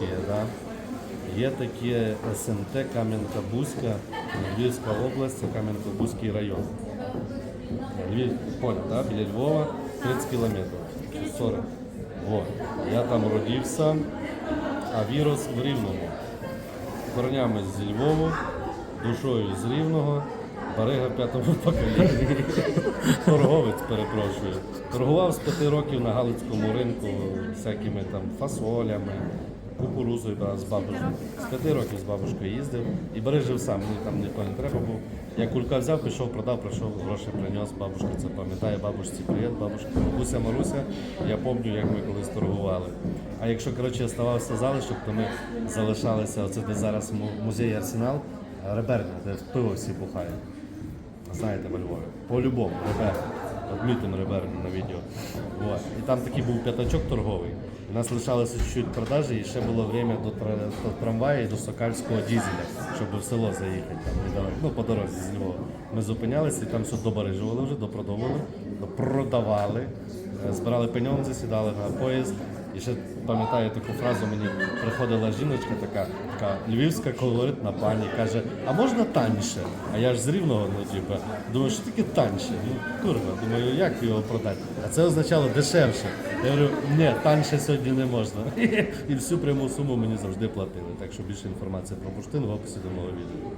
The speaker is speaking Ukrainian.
таке, є таке СМТ Кам'янка-Бузька, Львівська область, це Кам'янка-Бузький район. Львів, понял, да? біля Львова 30 кілометрів, 40. Вот. Я там родився, а вірус в Рівному. Корнями зі Львову, душою з Рівного, барига в п'ятому поколінні. Торговець, перепрошую. Торгував з п'яти років на Галицькому ринку всякими там фасолями, кукурузою з бабушкою. З п'яти років з бабушкою їздив і бери жив сам, мені там нікого не треба був. Я кулька взяв, пішов, продав, прийшов, гроші приніс, бабушка це пам'ятає, бабушці привіт, бабушка, бабуся Маруся, я пам'ятаю, як ми колись торгували. А якщо коротше оставався залишок, то ми залишалися, оце де зараз музей Арсенал, Реберня, де пиво всі бухають. Знаєте, во Львові. По-любому, Реберня. Відмітимо ребер на відео. Вот. І там такий був п'ятачок торговий. У нас лишалося чуть-чуть продажі і ще було время до, тра- до трамвая і до Сокальського дізеля, щоб в село заїхати. Там, недалеко. ну, по дорозі з Львова. Ми зупинялися і там все добарижували вже, допродовували, продавали, е, збирали пеньонзи, сідали на поїзд. І ще пам'ятаю таку фразу, мені приходила жіночка така, така львівська колоритна пані, каже, а можна танніше? А я ж з рівного, ну типу, думаю, що таке танніше? Ну, курва, думаю, як його продати? А це означало дешевше. Я говорю, ні, танніше сьогодні не можна. І всю пряму суму мені завжди платили. Так що більше інформації про бурштин в описі до мого відео.